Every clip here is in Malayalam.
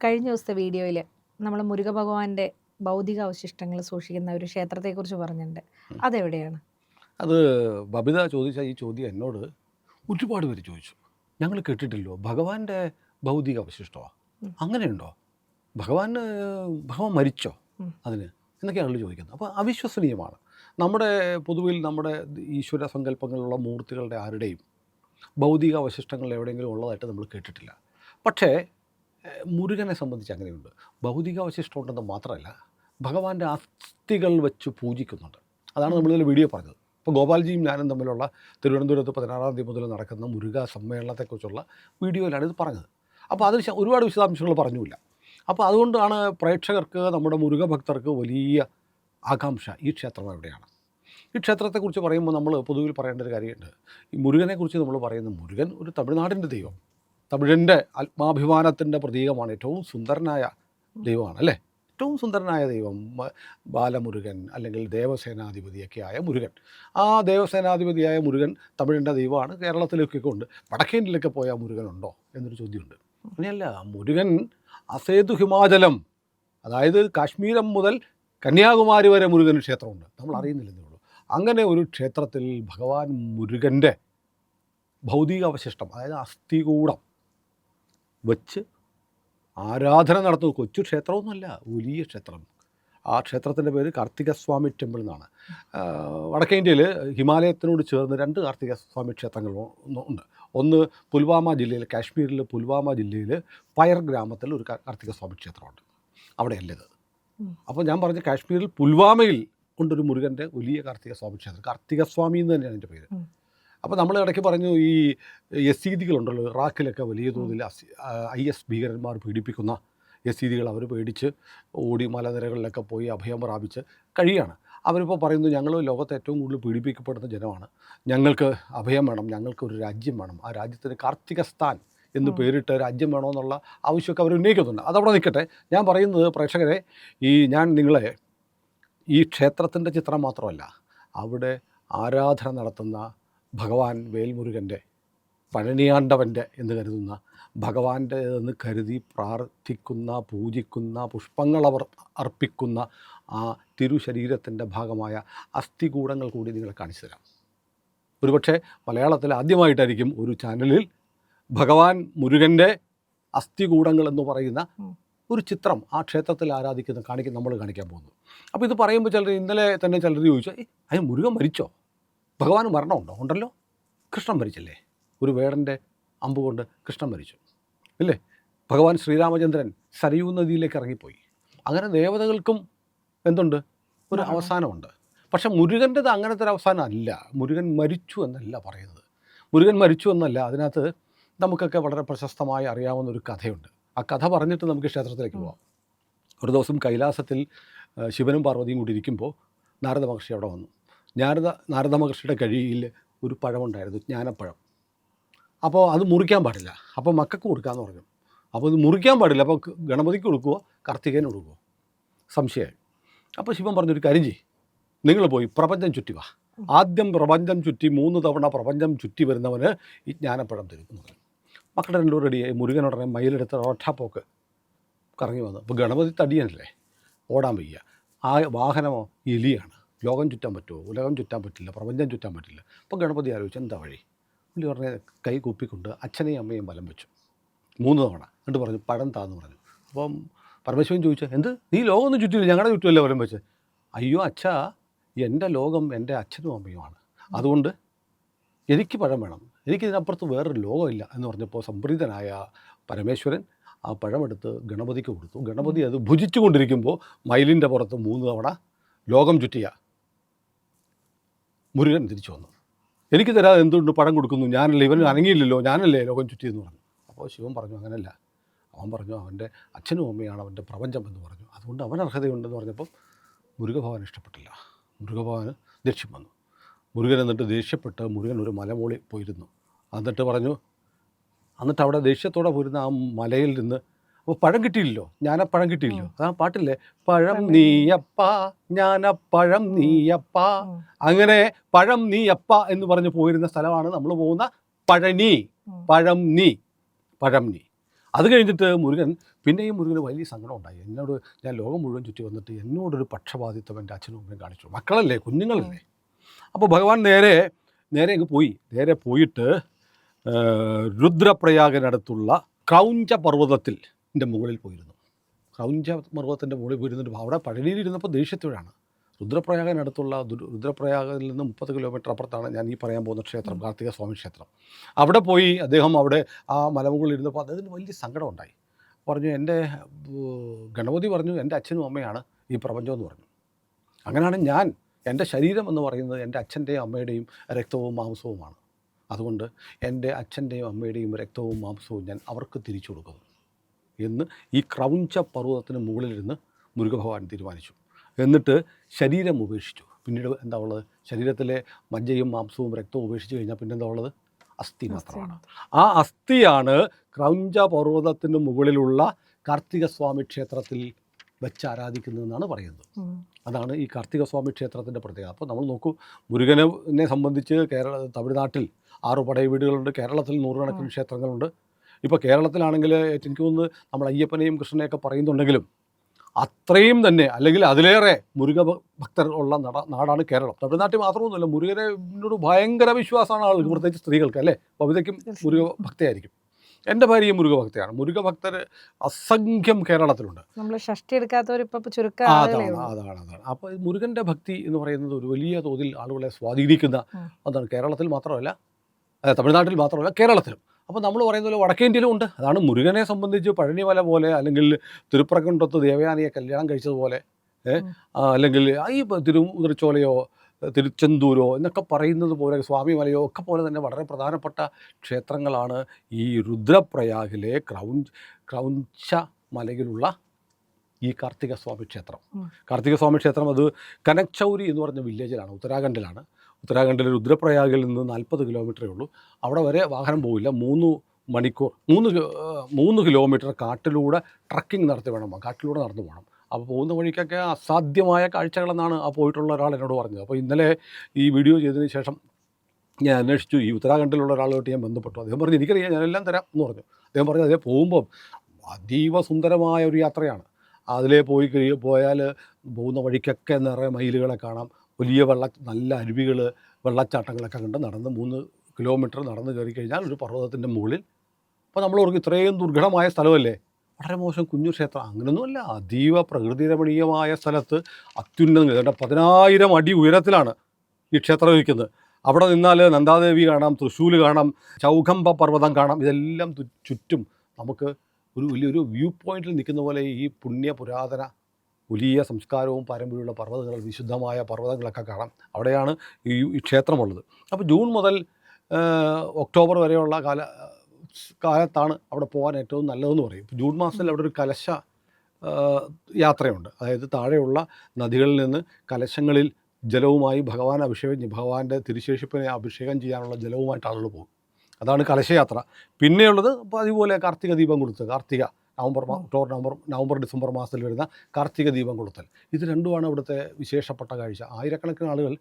കഴിഞ്ഞ ദിവസത്തെ വീഡിയോയിൽ നമ്മൾ മുരുക ഭഗവാന്റെ ഭൗതിക അവശിഷ്ടങ്ങൾ സൂക്ഷിക്കുന്ന ഒരു ക്ഷേത്രത്തെക്കുറിച്ച് പറഞ്ഞിട്ടുണ്ട്. അതെവിടെയാണ്? അത് ബബിത ചോദിച്ച ഈ ചോദ്യം എന്നോട് ഒരുപാട് പേര് ചോദിച്ചു. ഞങ്ങൾ കേട്ടിട്ടില്ലോ ഭഗവാന്റെ ഭൗതിക അവശിഷ്ടമോ. അങ്ങനെയുണ്ടോ? ഭഗവാൻ ഭഗവാൻ മരിച്ചോ. അതിന്? എന്നൊക്കെയാണല്ലോ ചോദിക്കുന്നത്. അപ്പോൾ അവിശ്വസനീയമാണ്. നമ്മുടെ പൊതുവിൽ നമ്മുടെ ഈശ്വര സങ്കല്പങ്ങളിലുള്ള മൂർത്തികളുടെ ആരുടെയും ഭൗതിക അവശിഷ്ടങ്ങൾ എവിടെയെങ്കിലും ഉള്ളതായിട്ട് നമ്മൾ കേട്ടിട്ടില്ല. പക്ഷേ മുരുകനെ സംബന്ധിച്ച് അങ്ങനെയുണ്ട്. ഭൗതിക അവശിഷ്ടം ഉണ്ടെന്ന് മാത്രമല്ല ഭഗവാന്റെ അസ്ഥികൾ വെച്ച് പൂജിക്കുന്നുണ്ട്. അതാണ് നമ്മൾ നമ്മളിതിൽ വീഡിയോ പറഞ്ഞത്. ഇപ്പോൾ ഗോപാൽജിയും ഞാനും തമ്മിലുള്ള തിരുവനന്തപുരത്ത് പതിനാറാം തീയതി മുതൽ നടക്കുന്ന മുരുക സമ്മേളനത്തെക്കുറിച്ചുള്ള വീഡിയോയിലാണ് ഇത് പറഞ്ഞത്. അപ്പോൾ അതിന് ഒരുപാട് വിശദാംശങ്ങൾ പറഞ്ഞില്ല അപ്പോൾ അതുകൊണ്ടാണ് പ്രേക്ഷകർക്ക് നമ്മുടെ മുരുക ഭക്തർക്ക് വലിയ ആകാംക്ഷ ഈ ക്ഷേത്രം എവിടെയാണ്. ഈ ക്ഷേത്രത്തെക്കുറിച്ച് പറയുമ്പോൾ നമ്മൾ പൊതുവിൽ പറയേണ്ട ഒരു കാര്യമുണ്ട്. ഈ മുരുകനെക്കുറിച്ച് നമ്മൾ പറയുന്ന മുരുകൻ ഒരു തമിഴ്നാടിന്റെ ദൈവം. തമിഴിന്റെ ആത്മാഭിമാനത്തിന്റെ പ്രതീകമാണ്. ഏറ്റവും സുന്ദരനായ ദൈവമാണ് അല്ലേ? ഏറ്റവും സുന്ദരനായ ദൈവം ബാലമുരുകൻ അല്ലെങ്കിൽ ദേവസേനാധിപതിയൊക്കെ ആയ മുരുകൻ. ആ ദേവസേനാധിപതിയായ മുരുകൻ തമിഴിന്റെ ദൈവമാണ്. കേരളത്തിലേക്കൊക്കെ ഉണ്ട് വടക്കേന്ത്യയിലൊക്കെ പോയ മുരുകനുണ്ടോ എന്നൊരു ചോദ്യമുണ്ട്. അങ്ങനെയല്ല മുരുകൻ അസേതു ഹിമാചലം അതായത് കാശ്മീരം മുതൽ കന്യാകുമാരി വരെ മുരുകൻ ക്ഷേത്രമുണ്ട്. നമ്മൾ അറിയുന്നില്ലെന്നേ ഉള്ളൂ. അങ്ങനെ ഒരു ക്ഷേത്രത്തിൽ ഭഗവാൻ മുരുകന്റെ ഭൗതിക അവശിഷ്ടം അതായത് അസ്ഥികൂടം വെച്ച് ആരാധന നടത്തുന്ന. കൊച്ചു ക്ഷേത്രമൊന്നുമല്ല വലിയ ക്ഷേത്രം. ആ ക്ഷേത്രത്തിന്റെ പേര് കാർത്തികസ്വാമി ടെമ്പിൾ എന്നാണ്. വടക്കേ ഇന്ത്യയിൽ ഹിമാലയത്തിനോട് ചേർന്ന് രണ്ട് കാർത്തികസ്വാമി ക്ഷേത്രങ്ങൾ ഒന്ന് ഉണ്ട്. ഒന്ന് പുൽവാമ ജില്ലയിൽ കാശ്മീരിൽ പുൽവാമ ജില്ലയിൽ പയർ ഗ്രാമത്തിൽ ഒരു കാർത്തികസ്വാമി ക്ഷേത്രമുണ്ട്. അവിടെയല്ലേ അപ്പോൾ ഞാൻ പറഞ്ഞ കാശ്മീരിൽ പുൽവാമയിൽ ഉണ്ടൊരു മുരുകന്റെ വലിയ കാർത്തികസ്വാമി ക്ഷേത്രം കാർത്തികസ്വാമി എന്ന് തന്നെയാണ് എന്റെ പേര്. അപ്പോൾ നമ്മൾ ഇടയ്ക്ക് പറഞ്ഞു ഈ യസീദികളുണ്ടല്ലോ ഇറാഖിലൊക്കെ വലിയ തോതിൽ ഐ എസ് ഭീകരന്മാർ പീഡിപ്പിക്കുന്ന യസീദികൾ അവർ പേടിച്ച് ഓടി മലനിരകളിലൊക്കെ പോയി അഭയം പ്രാപിച്ച് കഴിയാണ്. അവരിപ്പോൾ പറയുന്നു ഞങ്ങൾ ലോകത്തെ ഏറ്റവും കൂടുതൽ പീഡിപ്പിക്കപ്പെടുന്ന ജനമാണ്. ഞങ്ങൾക്ക് അഭയം വേണം ഞങ്ങൾക്ക് ഒരു രാജ്യം വേണം. ആ രാജ്യത്തിന് കാർത്തികസ്ഥാൻ എന്ന്. പേരിട്ട് രാജ്യം വേണമെന്നുള്ള ആവശ്യമൊക്കെ അവർ ഉന്നയിക്കുന്നുണ്ട്. അതവിടെ നിൽക്കട്ടെ. ഞാൻ പറയുന്നത് പ്രേക്ഷകരെ ഈ ഞാൻ നിങ്ങളെ ഈ ക്ഷേത്രത്തിന്റെ ചിത്രം മാത്രമല്ല അവിടെ ആരാധന നടത്തുന്ന ഭഗവാൻ വേൽമുരുകന്റെ പഴനിയാണ്ടവന്റെ എന്ന് കരുതുന്ന ഭഗവാന്റെ എന്ന് കരുതി പ്രാർത്ഥിക്കുന്ന പൂജിക്കുന്ന പുഷ്പങ്ങൾ അവർ അർപ്പിക്കുന്ന ആ തിരുശരീരത്തിന്റെ ഭാഗമായ അസ്ഥികൂടങ്ങൾ കൂടി നിങ്ങളെ കാണിച്ചു തരാം. ഒരുപക്ഷെ മലയാളത്തിൽ ആദ്യമായിട്ടായിരിക്കും ഒരു ചാനലിൽ ഭഗവാൻ മുരുകന്റെ അസ്ഥികൂടങ്ങൾ എന്ന് പറയുന്ന ഒരു ചിത്രം ആ ക്ഷേത്രത്തിൽ ആരാധിക്കുന്ന കാണിക്കുന്ന നമ്മൾ കാണിക്കാൻ പോകുന്നു. അപ്പോൾ ഇത് പറയുമ്പോൾ ചിലർ ഇന്നലെ തന്നെ ചിലർ ചോദിച്ചു "ഏയ്, അതിന് മുരുകൻ മരിച്ചോ? ഭഗവാന് മരണമുണ്ടോ? ഉണ്ടല്ലോ. കൃഷ്ണൻ മരിച്ചല്ലേ? ഒരു വേടന്റെ അമ്പ് കൊണ്ട് കൃഷ്ണൻ മരിച്ചു. ഇല്ലേ? ഭഗവാൻ ശ്രീരാമചന്ദ്രൻ സരയൂ നദിയിലേക്ക് ഇറങ്ങിപ്പോയി. അങ്ങനെ ദേവതകൾക്കും എന്തുണ്ട്? ഒരു. അവസാനമുണ്ട്. പക്ഷെ മുരുകന്റെത് അങ്ങനത്തെ ഒരു അവസാനം അല്ല. മുരുകൻ മരിച്ചു എന്നല്ല പറയുന്നത്. മുരുകൻ മരിച്ചു എന്നല്ല. അതിനകത്ത് നമുക്കൊക്കെ വളരെ പ്രശസ്തമായി അറിയാവുന്ന ഒരു കഥയുണ്ട്. ആ കഥ പറഞ്ഞിട്ട് നമുക്ക് ക്ഷേത്രത്തിലേക്ക് പോകാം പോവാം. ഒരു ദിവസം കൈലാസത്തിൽ ശിവനും പാർവതിയും കൂടി ഇരിക്കുമ്പോൾ നാരദ മഹർഷി അവിടെ വന്നു. നാരദ നാരദ മഹർഷിയുടെ കഴിയിൽ ഒരു പഴമുണ്ടായിരുന്നു ജ്ഞാനപ്പഴം. അപ്പോൾ അത് മുറിക്കാൻ പാടില്ല. അപ്പോൾ മക്കൾക്ക് കൊടുക്കാമെന്ന് പറഞ്ഞു. അപ്പോൾ ഇത് മുറിക്കാൻ പാടില്ല. അപ്പോൾ ഗണപതിക്ക് കൊടുക്കുക കാർത്തികേയന് കൊടുക്കുക സംശയമായി. അപ്പോൾ ശിവൻ പറഞ്ഞൊരു കാര്യം ചെയ്യും. നിങ്ങൾ പോയി പ്രപഞ്ചം ചുറ്റി വാ. ആദ്യം പ്രപഞ്ചം ചുറ്റി മൂന്ന് തവണ പ്രപഞ്ചം ചുറ്റി വരുന്നവന് ഈ ജ്ഞാനപ്പഴം തരും മക്കളുടെ രണ്ടു റെഡിയായി മുരുകനുടനെ മയിലെടുത്ത് ഒറ്റാപ്പോക്ക് കറങ്ങി വന്നു. അപ്പോൾ ഗണപതി തടിയനല്ലേ? ഓടാൻ വയ്യ. ആ വാഹനമോ എലിയാണ്. ലോകം ചുറ്റാൻ പറ്റുമോ? ഉലകം ചുറ്റാൻ പറ്റില്ല പ്രപഞ്ചം ചുറ്റാൻ പറ്റില്ല. അപ്പോൾ ഗണപതി ആലോചിച്ചു എന്താ വഴി? പുള്ളി പറഞ്ഞ കൈ കൂപ്പിക്കൊണ്ട് അച്ഛനെയും അമ്മയും വലം വെച്ചു. മൂന്ന് തവണ. എന്നിട്ട് പറഞ്ഞു പടം താന്ന് പറഞ്ഞു. അപ്പം പരമേശ്വരൻ ചോദിച്ചു എന്ത്? നീ ലോകമൊന്നും ചുറ്റില്ല ഞങ്ങളുടെ ചുറ്റുമല്ലേ വലം വെച്ച്? അയ്യോ അച്ഛാ എന്റെ ലോകം എന്റെ അച്ഛനും അമ്മയുമാണ് അതുകൊണ്ട് എനിക്ക് പഴം വേണം. എനിക്കിതിനപ്പുറത്ത് വേറൊരു ലോകമില്ല എന്ന് പറഞ്ഞപ്പോൾ സംപ്രീതനായ പരമേശ്വരൻ ആ പഴമെടുത്ത് ഗണപതിക്ക് കൊടുത്തു. ഗണപതി അത് ഭുജിച്ചു കൊണ്ടിരിക്കുമ്പോൾ മയിലിന്റെ പുറത്ത് മൂന്ന് തവണ ലോകം ചുറ്റിയ മുരുകൻ തിരിച്ചു വന്നു. എനിക്ക് തരാതെ എന്തുകൊണ്ട് പടം കൊടുക്കുന്നു? ഞാനല്ലേ? ഇവൻ അനങ്ങിയില്ലല്ലോ? ഞാനല്ലേ ലോകം ചുറ്റിയെന്ന് പറഞ്ഞു. അപ്പോൾ ശിവൻ പറഞ്ഞു അങ്ങനല്ല. അവൻ പറഞ്ഞു അവന്റെ അച്ഛനും അമ്മയാണ് അവന്റെ പ്രപഞ്ചം എന്ന് പറഞ്ഞു. അതുകൊണ്ട് അവൻ അർഹതയുണ്ടെന്ന് പറഞ്ഞപ്പം മുരുകഭവൻ ഇഷ്ടപ്പെട്ടില്ല. മുരുകഭവന് ദേഷ്യം വന്നു. മുരുകൻ എന്നിട്ട് ദേഷ്യപ്പെട്ട് മുരുകൻ ഒരു മലമോളി പോയിരുന്നു. എന്നിട്ട് പറഞ്ഞു എന്നിട്ട് അവിടെ ദേഷ്യത്തോടെ പോരുന്ന ആ മലയിൽ നിന്ന് അപ്പോൾ പഴം കിട്ടിയില്ലല്ലോ. ഞാനപ്പഴം കിട്ടിയില്ലോ ആ പാട്ടില്ലേ? പഴം നീയപ്പ ഞാനപ്പഴം നീയപ്പ. ഉം. അങ്ങനെ പഴം നീയപ്പ എന്ന് പറഞ്ഞ് പോയിരുന്ന സ്ഥലമാണ് നമ്മൾ പോകുന്ന പഴനി. പഴം നീ പഴം നീ. അത് കഴിഞ്ഞിട്ട് മുരുകൻ പിന്നെയും മുരുകന് വലിയ സങ്കടം ഉണ്ടായി എന്നോട് ഞാൻ ലോകം മുഴുവൻ ചുറ്റി വന്നിട്ട് എന്നോടൊരു പക്ഷപാതിത്വം എന്റെ അച്ഛനും അമ്മയും കാണിച്ചു. മക്കളല്ലേ കുഞ്ഞുങ്ങളല്ലേ? അപ്പോൾ ഭഗവാൻ നേരെ നേരെ അങ്ങ് പോയി. നേരെ പോയിട്ട് ആ, രുദ്രപ്രയാഗനടുത്തുള്ള ക്രൗഞ്ച പർവതത്തിൽ എന്റെ മുകളിൽ പോയിരുന്നു. ക്രൗഞ്ച പർവതത്തിന്റെ മുകളിൽ പോയിരുന്നിട്ട് അവിടെ പഴനിയിലിരുന്നപ്പോൾ ദേഷ്യത്തോടാണ്. രുദ്രപ്രയാഗനടുത്തുള്ള രുദ്രപ്രയാഗിൽ നിന്ന് മുപ്പത് കിലോമീറ്റർ അപ്പുറത്താണ് ഞാൻ ഈ പറയാൻ പോകുന്ന ക്ഷേത്രം കാർത്തിക സ്വാമി ക്ഷേത്രം. അവിടെ പോയി അദ്ദേഹം അവിടെ ആ മലമുകളിൽ ഇരുന്നപ്പോൾ അദ്ദേഹത്തിന് വലിയ സങ്കടം ഉണ്ടായി. പറഞ്ഞു എന്റെ ഗണപതി പറഞ്ഞു എന്റെ അച്ഛനും അമ്മയാണ് ഈ പ്രപഞ്ചം എന്ന് പറഞ്ഞു. അങ്ങനെയാണ് ഞാൻ എന്റെ ശരീരം എന്ന് പറയുന്നത് എന്റെ അച്ഛന്റെയും അമ്മയുടെയും രക്തവും മാംസവുമാണ്. അതുകൊണ്ട് എന്റെ അച്ഛന്റെയും അമ്മയുടെയും രക്തവും മാംസവും ഞാൻ അവർക്ക് തിരിച്ചു കൊടുക്കുന്നു. എന്ന് ഈ ക്രൗഞ്ച പർവതത്തിന് മുകളിലിരുന്ന് മുരുകഭഗവാൻ തീരുമാനിച്ചു. എന്നിട്ട് ശരീരം ഉപേക്ഷിച്ചു. പിന്നീട് എന്താ ഉള്ളത്? ശരീരത്തിലെ മജ്ജയും മാംസവും രക്തവും ഉപേക്ഷിച്ച് കഴിഞ്ഞാൽ പിന്നെ എന്താ ഉള്ളത്? അസ്ഥി മാത്രമാണ്. ആ അസ്ഥിയാണ് ക്രൗഞ്ച പർവതത്തിന് മുകളിലുള്ള കാർത്തികസ്വാമി ക്ഷേത്രത്തിൽ വെച്ച് ആരാധിക്കുന്നതെന്നാണ് പറയുന്നത്. അതാണ് ഈ കാർത്തികസ്വാമി ക്ഷേത്രത്തിന്റെ പ്രത്യേകത. അപ്പോൾ നമ്മൾ നോക്കൂ മുരുകനെ സംബന്ധിച്ച് കേരള തമിഴ്നാട്ടിൽ ആറ് പടയ വീടുകളുണ്ട്. കേരളത്തിൽ നൂറുകണക്കിന് ക്ഷേത്രങ്ങളുണ്ട്. ഇപ്പോൾ കേരളത്തിലാണെങ്കിൽ എനിക്ക് തോന്നുന്നത് നമ്മൾ അയ്യപ്പനെയും കൃഷ്ണനെയൊക്കെ പറയുന്നുണ്ടെങ്കിലും അത്രയും തന്നെ അല്ലെങ്കിൽ അതിലേറെ മുരുക ഭക്തർ ഉള്ള നട നാടാണ് കേരളം. തമിഴ്നാട്ടിൽ മാത്രമൊന്നുമല്ല മുരുകനോട് ഭയങ്കര വിശ്വാസമാണ് ആളുകൾ പ്രത്യേകിച്ച് സ്ത്രീകൾക്ക് അല്ലേ? കവിതയ്ക്കും മുരുക ഭക്തയായിരിക്കും. എന്റെ ഭാര്യയും മുരുക ഭക്തയാണ്. മുരുക ഭക്തർ അസംഖ്യം കേരളത്തിലുണ്ട്. നമ്മൾ ഷഷ്ടി എടുക്കാത്തവർ അതാണ് അതാണ് അതാണ്. അപ്പോൾ മുരുകന്റെ ഭക്തി എന്ന് പറയുന്നത് ഒരു വലിയ തോതിൽ ആളുകളെ സ്വാധീനിക്കുന്ന. അതാണ് കേരളത്തിൽ മാത്രമല്ല അതെ, തമിഴ്നാട്ടിൽ മാത്രമല്ല കേരളത്തിലും. അപ്പോൾ നമ്മൾ പറയുന്ന പോലെ വടക്കേ ഇന്ത്യയിലും ഉണ്ട്. അതാണ് മുരുകനെ സംബന്ധിച്ച് പഴനിമല പോലെ അല്ലെങ്കിൽ തിരുപ്രകണ്ഠത്ത് ദേവയാനിയെ കല്യാണം കഴിച്ചതുപോലെ അല്ലെങ്കിൽ ഈ തിരുമുതിർച്ചോലയോ തിരുച്ചെന്തൂരോ എന്നൊക്കെ പറയുന്നത് പോലെ സ്വാമിമലയോ ഒക്കെ പോലെ തന്നെ വളരെ പ്രധാനപ്പെട്ട ക്ഷേത്രങ്ങളാണ് ഈ രുദ്രപ്രയാഗിലെ ക്രൗഞ്ച് ക്രൗഞ്ച മലയിലുള്ള ഈ കാർത്തിക സ്വാമി ക്ഷേത്രം. കാർത്തിക സ്വാമി ക്ഷേത്രം അത് കനക്ചൗരി എന്ന് പറഞ്ഞ വില്ലേജിലാണ് ഉത്തരാഖണ്ഡിലാണ്. ഉത്തരാഖണ്ഡിലെ രുദ്രപ്രയാഗിൽ നിന്ന് നാൽപ്പത് കിലോമീറ്ററേ ഉള്ളൂ. അവിടെ വരെ വാഹനം പോവില്ല. മൂന്ന് മണിക്കൂർ മൂന്ന് മൂന്ന് കിലോമീറ്റർ കാട്ടിലൂടെ ട്രക്കിംഗ് നടത്തി വേണം കാട്ടിലൂടെ നടന്നു പോകണം. അപ്പോൾ പോകുന്ന വഴിക്കൊക്കെ അസാധ്യമായ കാഴ്ചകളെന്നാണ് ആ പോയിട്ടുള്ള ഒരാൾ എന്നോട് പറഞ്ഞത്. അപ്പോൾ ഇന്നലെ ഈ വീഡിയോ ചെയ്തതിന് ശേഷം ഞാൻ അന്വേഷിച്ചു. ഈ ഉത്തരാഖണ്ഡിലുള്ള ഒരാളുമായിട്ട് ഞാൻ ബന്ധപ്പെട്ടു. അദ്ദേഹം പറഞ്ഞു എനിക്കറിയാം ഞാനെല്ലാം തരാം എന്ന് പറഞ്ഞു. അദ്ദേഹം പറഞ്ഞു അതേ പോകുമ്പം അതീവ സുന്ദരമായ ഒരു യാത്രയാണ്. അതിലേ പോയി കഴി പോയാൽ പോകുന്ന വഴിക്കൊക്കെ നിറയെ മയിലുകളെ കാണാം. വലിയ വെള്ള നല്ല അരുവികൾ വെള്ളച്ചാട്ടങ്ങളൊക്കെ കണ്ട് നടന്ന് മൂന്ന് കിലോമീറ്റർ നടന്ന് കയറി കഴിഞ്ഞാൽ ഒരു പർവതത്തിന്റെ മുകളിൽ അപ്പോൾ നമ്മൾ ഓർക്കും ഇത്രയും ദുർഘടമായ സ്ഥലമല്ലേ? വളരെ മോശം കുഞ്ഞു ക്ഷേത്രം. അങ്ങനെയൊന്നുമല്ല അതീവ പ്രകൃതി രമണീയമായ സ്ഥലത്ത് ഏതാണ്ട് പതിനായിരം അടി ഉയരത്തിലാണ് ഈ ക്ഷേത്രം ഇരിക്കുന്നത്. അവിടെ നിന്നാൽ നന്ദാദേവി കാണാം തൃശ്ശൂർ കാണാം ചൗഖമ്പ പർവതം കാണാം. ഇതെല്ലാം ചുറ്റും നമുക്ക് ഒരു വലിയൊരു വ്യൂ പോയിന്റിൽ നിൽക്കുന്ന പോലെ ഈ പുണ്യ പുരാതന വലിയ സംസ്കാരവും പാരമ്പര്യമുള്ള പർവതങ്ങൾ വിശുദ്ധമായ പർവതങ്ങളൊക്കെ കാണാം. അവിടെയാണ് ഈ ക്ഷേത്രമുള്ളത്. അപ്പോൾ ജൂൺ മുതൽ ഒക്ടോബർ വരെയുള്ള കാല കാലത്താണ് അവിടെ പോകാൻ ഏറ്റവും നല്ലതെന്ന് പറയും. ജൂൺ മാസത്തിൽ അവിടെ ഒരു കലശ യാത്രയുണ്ട്. അതായത് താഴെയുള്ള നദികളിൽ നിന്ന് കലശങ്ങളിൽ ജലവുമായി ഭഗവാൻ അഭിഷേകം ഭഗവാന്റെ തിരുശേഷിപ്പിനെ അഭിഷേകം ചെയ്യാനുള്ള ജലവുമായിട്ട് ആളുകൾ പോകും അതാണ് കലശയാത്ര. പിന്നെയുള്ളത് അതുപോലെ കാർത്തിക ദീപം കൊടുത്ത് Karthika November October November November December മാസത്തിൽ വരുന്ന കാർത്തിക ദീപം കൊളുത്തൽ. ഇത് രണ്ടുമാണ് ഇവിടുത്തെ വിശേഷപ്പെട്ട കാഴ്ച. ആയിരക്കണക്കിന് ആളുകൾ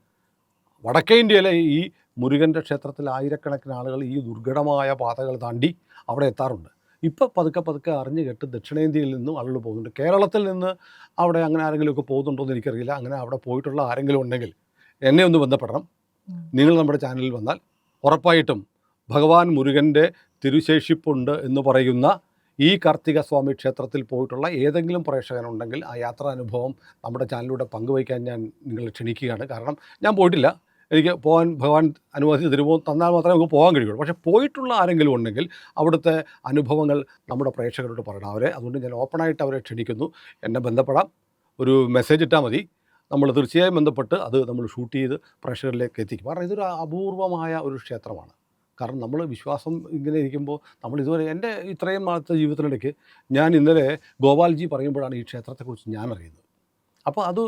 വടക്കേ ഇന്ത്യയിലെ ഈ മുരുകന്റെ ക്ഷേത്രത്തിൽ ആയിരക്കണക്കിന് ആളുകൾ ഈ ദുർഘടമായ പാതകൾ താണ്ടി അവിടെ എത്താറുണ്ട്. ഇപ്പോൾ പതുക്കെ പതുക്കെ അറിഞ്ഞു കേട്ട് ദക്ഷിണേന്ത്യയിൽ നിന്നും ആളുകൾ പോകുന്നുണ്ട്. കേരളത്തിൽ നിന്ന് അവിടെ അങ്ങനെ ആരെങ്കിലുമൊക്കെ പോകുന്നുണ്ടോ എന്ന് എനിക്കറിയില്ല. അങ്ങനെ അവിടെ പോയിട്ടുള്ള ആരെങ്കിലും ഉണ്ടെങ്കിൽ എന്നെ ഒന്ന് ബന്ധപ്പെടണം. നിങ്ങൾ നമ്മുടെ ചാനലിൽ വന്നാൽ ഉറപ്പായിട്ടും ഭഗവാൻ മുരുകന്റെ തിരുശേഷിപ്പുണ്ട് എന്ന് പറയുന്ന ഈ കാർത്തിക സ്വാമി ക്ഷേത്രത്തിൽ പോയിട്ടുള്ള ഏതെങ്കിലും പ്രേക്ഷകനുണ്ടെങ്കിൽ ആ യാത്രാനുഭവം നമ്മുടെ ചാനലിലൂടെ പങ്കുവയ്ക്കാൻ ഞാൻ നിങ്ങളെ ക്ഷണിക്കുകയാണ്. കാരണം ഞാൻ പോയിട്ടില്ല. എനിക്ക് പോകാൻ ഭഗവാൻ അനുവദിച്ച് തരുമോ തന്നാൽ മാത്രമേ നമുക്ക് പോകാൻ കഴിയുള്ളൂ. പക്ഷേ പോയിട്ടുള്ള ആരെങ്കിലും ഉണ്ടെങ്കിൽ അവിടുത്തെ അനുഭവങ്ങൾ നമ്മുടെ പ്രേക്ഷകരോട് പറയണം. അവരെ അതുകൊണ്ട് ഞാൻ ഓപ്പണായിട്ട് അവരെ ക്ഷണിക്കുന്നു. എന്നെ ബന്ധപ്പെടാം. ഒരു മെസ്സേജ് ഇട്ടാൽ മതി. നമ്മൾ തീർച്ചയായും ബന്ധപ്പെട്ട് അത് നമ്മൾ ഷൂട്ട് ചെയ്ത് പ്രേക്ഷകരിലേക്ക് എത്തിക്കും. കാരണം ഇതൊരു അപൂർവമായ ഒരു ക്ഷേത്രമാണ്. കാരണം നമ്മൾ വിശ്വാസം ഇങ്ങനെ ഇരിക്കുമ്പോൾ നമ്മൾ ഇതുവരെ എന്റെ ഇത്രയും നാളത്തെ ജീവിതത്തിനിടയ്ക്ക് ഞാൻ ഇന്നലെ ഗോപാൽജി പറയുമ്പോഴാണ് ഈ ക്ഷേത്രത്തെക്കുറിച്ച് ഞാൻ അറിയുന്നത്. അപ്പോൾ അത്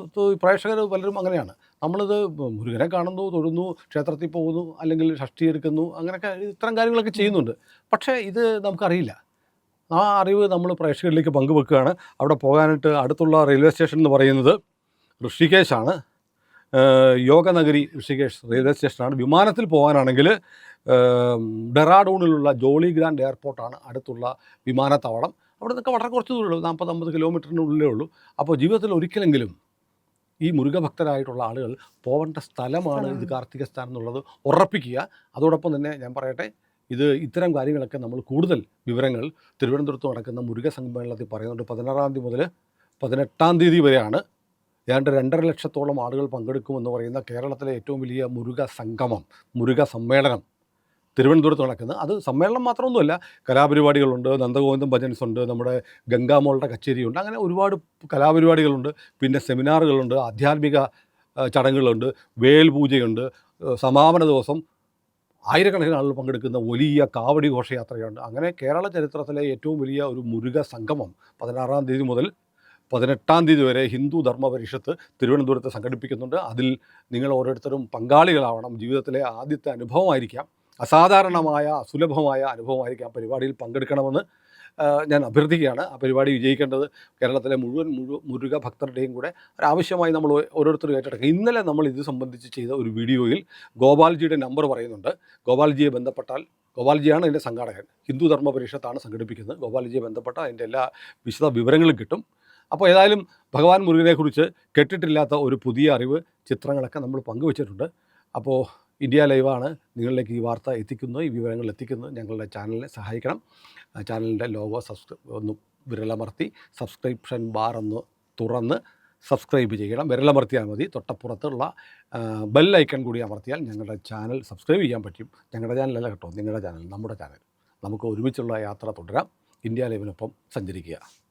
പ്രേക്ഷകർ പലരും അങ്ങനെയാണ്. നമ്മളിത് മുരുകനെ കാണുന്നു തൊഴുന്നു ക്ഷേത്രത്തിൽ പോകുന്നു അല്ലെങ്കിൽ ഷഷ്ടി എടുക്കുന്നു അങ്ങനെയൊക്കെ ഇത്തരം കാര്യങ്ങളൊക്കെ ചെയ്യുന്നുണ്ട്. പക്ഷേ ഇത് നമുക്കറിയില്ല. ആ അറിവ് നമ്മൾ പ്രേക്ഷകരിലേക്ക് പങ്കുവെക്കുകയാണ്. അവിടെ പോകാനായിട്ട് അടുത്തുള്ള റെയിൽവേ സ്റ്റേഷൻ എന്ന് പറയുന്നത് ഋഷികേശാണ്. യോഗനഗരി ഋഷികേഷ് റെയിൽവേ സ്റ്റേഷനാണ്. വിമാനത്തിൽ പോകാനാണെങ്കിൽ ഡെറാഡൂണിലുള്ള ജോളി ഗ്രാൻഡ് എയർപോർട്ടാണ് അടുത്തുള്ള വിമാനത്താവളം. അവിടെ നിന്നൊക്കെ വളരെ കുറച്ച് ദൂരമുള്ളൂ നാൽപ്പത് അമ്പത് കിലോമീറ്ററിനുള്ളിലേ ഉള്ളൂ. അപ്പോൾ ജീവിതത്തിൽ ഒരിക്കലെങ്കിലും ഈ മുരുകഭക്തരായിട്ടുള്ള ആളുകൾ പോകേണ്ട സ്ഥലമാണ് ഇത്. കാർത്തിക സ്ഥാനം എന്നുള്ളത് ഉറപ്പിക്കുക. അതോടൊപ്പം തന്നെ ഞാൻ പറയട്ടെ ഇത് ഇത്തരം കാര്യങ്ങളൊക്കെ നമ്മൾ കൂടുതൽ വിവരങ്ങൾ തിരുവനന്തപുരത്ത് നടക്കുന്ന മുരുക സമ്മേളനത്തിൽ പറയുന്നുണ്ട്. പതിനാറാം തീയതി മുതൽ പതിനെട്ടാം തീയതി വരെയാണ് ഏതാണ്ട് രണ്ടര ലക്ഷത്തോളം ആളുകൾ പങ്കെടുക്കുമെന്ന് പറയുന്ന കേരളത്തിലെ ഏറ്റവും വലിയ മുരുക സംഗമം മുരുക സമ്മേളനം തിരുവനന്തപുരത്ത് നടക്കുന്നത് അത് സമ്മേളനം മാത്രമൊന്നുമല്ല കലാപരിപാടികളുണ്ട് നന്ദഗോവിന്ദം ഭജൻസ് ഉണ്ട് നമ്മുടെ ഗംഗാമോളുടെ കച്ചേരിയുണ്ട് അങ്ങനെ ഒരുപാട് കലാപരിപാടികളുണ്ട് പിന്നെ സെമിനാറുകളുണ്ട് ആധ്യാത്മിക ചടങ്ങുകളുണ്ട് വേൽപൂജയുണ്ട് സമാപന ദിവസം ആയിരക്കണക്കിന് ആളുകൾ പങ്കെടുക്കുന്ന വലിയ കാവടി ഘോഷയാത്രയുണ്ട്. അങ്ങനെ കേരള ചരിത്രത്തിലെ ഏറ്റവും വലിയ ഒരു മുരുക സംഗമം പതിനാറാം തീയതി മുതൽ പതിനെട്ടാം തീയതി വരെ ഹിന്ദു ധർമ്മ പരിഷത്ത് തിരുവനന്തപുരത്ത് സംഘടിപ്പിക്കുന്നുണ്ട്. അതിൽ നിങ്ങൾ ഓരോരുത്തരും പങ്കാളികളാവണം. ജീവിതത്തിലെ ആദ്യത്തെ അനുഭവമായിരിക്കാം. അസാധാരണമായ സുലഭമായ അനുഭവമായിരിക്കാം പരിപാടിയിൽ പങ്കെടുക്കണമെന്ന് ഞാൻ അഭ്യർത്ഥിക്കുകയാണ്. ആ പരിപാടി വിജയിക്കേണ്ടത് കേരളത്തിലെ മുഴുവൻ മുഴു മുരുക ഭക്തരുടെയും കൂടെ ഒരാവശ്യമായി നമ്മൾ ഓരോരുത്തരും ഏറ്റെടുക്കുക ഇന്നലെ നമ്മൾ ഇത് സംബന്ധിച്ച് ചെയ്ത ഒരു വീഡിയോയിൽ ഗോപാൽജിയുടെ നമ്പർ പറയുന്നുണ്ട്. ഗോപാൽജിയെ ബന്ധപ്പെട്ടാൽ ഗോപാൽജിയാണ് അതിന്റെ സംഘാടകൻ. ഹിന്ദു ധർമ്മ പരിഷത്താണ് സംഘടിപ്പിക്കുന്നത്. ഗോപാൽജിയെ ബന്ധപ്പെട്ട അതിന്റെ എല്ലാ വിശദ വിവരങ്ങളും കിട്ടും. അപ്പോൾ ഏതായാലും ഭഗവാൻ മുരുകനെക്കുറിച്ച് കേട്ടിട്ടില്ലാത്ത ഒരു പുതിയ അറിവ് ചിത്രങ്ങളൊക്കെ നമ്മൾ പങ്കുവച്ചിട്ടുണ്ട്. അപ്പോൾ ഇന്ത്യ ലൈവാണ് നിങ്ങളിലേക്ക് ഈ വാർത്ത എത്തിക്കുന്നത് ഈ വിവരങ്ങൾ എത്തിക്കുന്നത് ഞങ്ങളുടെ ചാനലിനെ സഹായിക്കണം. ചാനലിന്റെ ലോഗോ സബ്സ്ക്രൈബ് ഒന്ന് വിരലമർത്തി സബ്സ്ക്രിപ്ഷൻ ബാർ ഒന്ന് തുറന്ന് സബ്സ്ക്രൈബ് ചെയ്യണം. വിരലമർത്തിയാൽ മതി. തൊട്ടപ്പുറത്തുള്ള ബെൽ ഐക്കൺ കൂടി അമർത്തിയാൽ ഞങ്ങളുടെ ചാനൽ സബ്സ്ക്രൈബ് ചെയ്യാൻ പറ്റും. ഞങ്ങളുടെ ചാനലല്ല കേട്ടോ നിങ്ങളുടെ ചാനൽ നമ്മുടെ ചാനൽ. നമുക്ക് ഒരുമിച്ചുള്ള യാത്ര തുടരാം. ഇന്ത്യ ലൈവിനൊപ്പം സഞ്ചരിക്കുക.